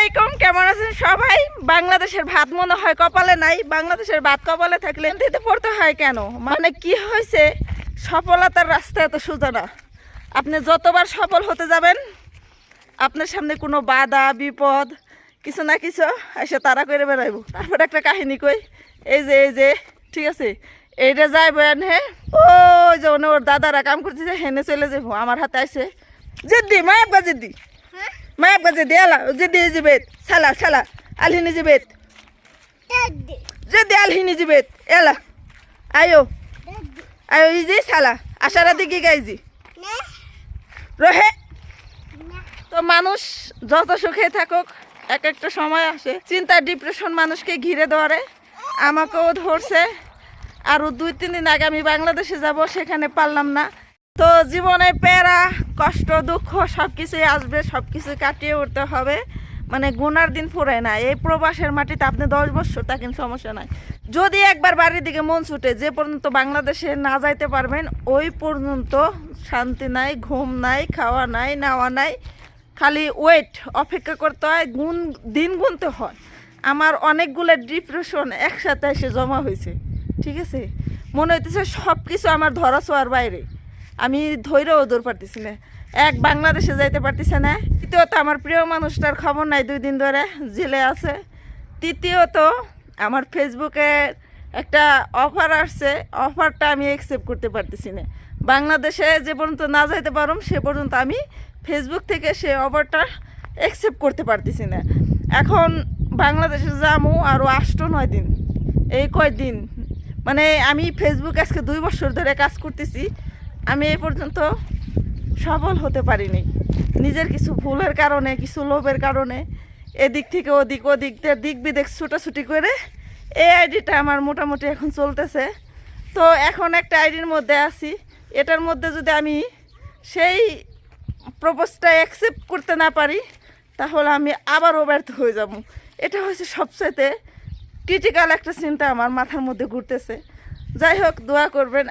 আলাইকুম, কেমন আছেন সবাই? বাংলাদেশের ভাত মনে হয় কপালে নাই, বাংলাদেশের ভাত কপালে থাকলে দিতে পড়তে হয় কেন? মানে কি হয়েছে? সফলতার রাস্তা এত সোজা না। আপনি যতবার সফল হতে যাবেন, আপনার সামনে কোনো বাধা, বিপদ, কিছু না কিছু এসে তারা করে বেড়াইব। তারপর একটা কাহিনী কই? এই যে এই যে, ঠিক আছে? এইটা যাই বয়ান হে ওই যে ওর দাদারা কাম করতেছে, হেনে চলে যাব আমার হাতে আইসে জেদ্দি, মায়াব্বা জেদ্দি। মায়াব্বা জেদ্দি এলা জেদ্দি জিবেত সালা সালা আলহিনি জিবেত জেদ্দি আলহিনি জিবেত এলা আয়ো আয়ো ইজি সালা আশারা দিকে গাইজি রহে তো মানুষ যত সুখে থাকুক এক একটা সময় আসে। চিন্তা ডিপ্রেশন মানুষকে ঘিরে ধরে আমাকেও ধরছে। আরও দুই তিন দিন আগে আমি বাংলাদেশে যাব সেখানে পারলাম না। তো জীবনে প্যারা, কষ্ট, দুঃখ সব কিছুই আসবে সব কিছু কাটিয়ে উঠতে হবে। মানে গুনার দিন ফুরায় না। এই প্রবাসের মাটিতে আপনি দশ বছর থাকেন, সমস্যা নাই। যদি একবার বাড়ির দিকে মন ছুটে যে পর্যন্ত বাংলাদেশে না যাইতে পারবেন, ওই পর্যন্ত শান্তি নাই, ঘুম নাই, খাওয়া নাই, নাওয়া নাই। খালি ওয়েট অপেক্ষা করতে হয়, গুণ, দিন গুনতে হয়। আমার অনেকগুলো ডিপ্রেশন একসাথে এসে জমা হয়েছে। ঠিক আছে? মনে হইতেছে সব কিছু আমার ধরা ছোঁয়ার বাইরে। আমি ধৈর্যও দূর পারতেছি না। এক বাংলাদেশে যাইতে পারতেছে না। দ্বিতীয়ত আমার প্রিয় মানুষটার খবর নাই দুই দিন ধরে, জেলে আছে। তৃতীয়ত আমার ফেসবুকে একটা অফার আসছে, অফারটা আমি অ্যাকসেপ্ট করতে পারতেছি না। বাংলাদেশে যে পর্যন্ত না যাইতে পারুম, সে পর্যন্ত আমি ফেসবুক থেকে সে অফারটা অ্যাকসেপ্ট করতে পারতেছি না। এখন বাংলাদেশে যামু আরও আষ্ট নয় দিন। এই কয়দিন? মানে আমি ফেসবুক আজকে দুই বছর ধরে কাজ করতেছি। আমি এই পর্যন্ত সফল হতে পারিনি। নিজের কিছু ভুলের কারণে, কিছু লোভের কারণে, এদিক থেকে ওদিক ওদিক দিক বিদিক ছুটাছুটি করে এই আইডিটা আমার মোটামুটি এখন চলতেছে। তো এখন একটা আইডির মধ্যে আছি। এটার মধ্যে যদি আমি সেই প্রপোজটা অ্যাকসেপ্ট করতে না পারি, তাহলে আমি আবারও ব্যর্থ হয়ে যাব। এটা হচ্ছে সবচাইতে ক্রিটিক্যাল একটা চিন্তা আমার মাথার মধ্যে ঘুরতেছে। যাই হোক, দোয়া করবেন।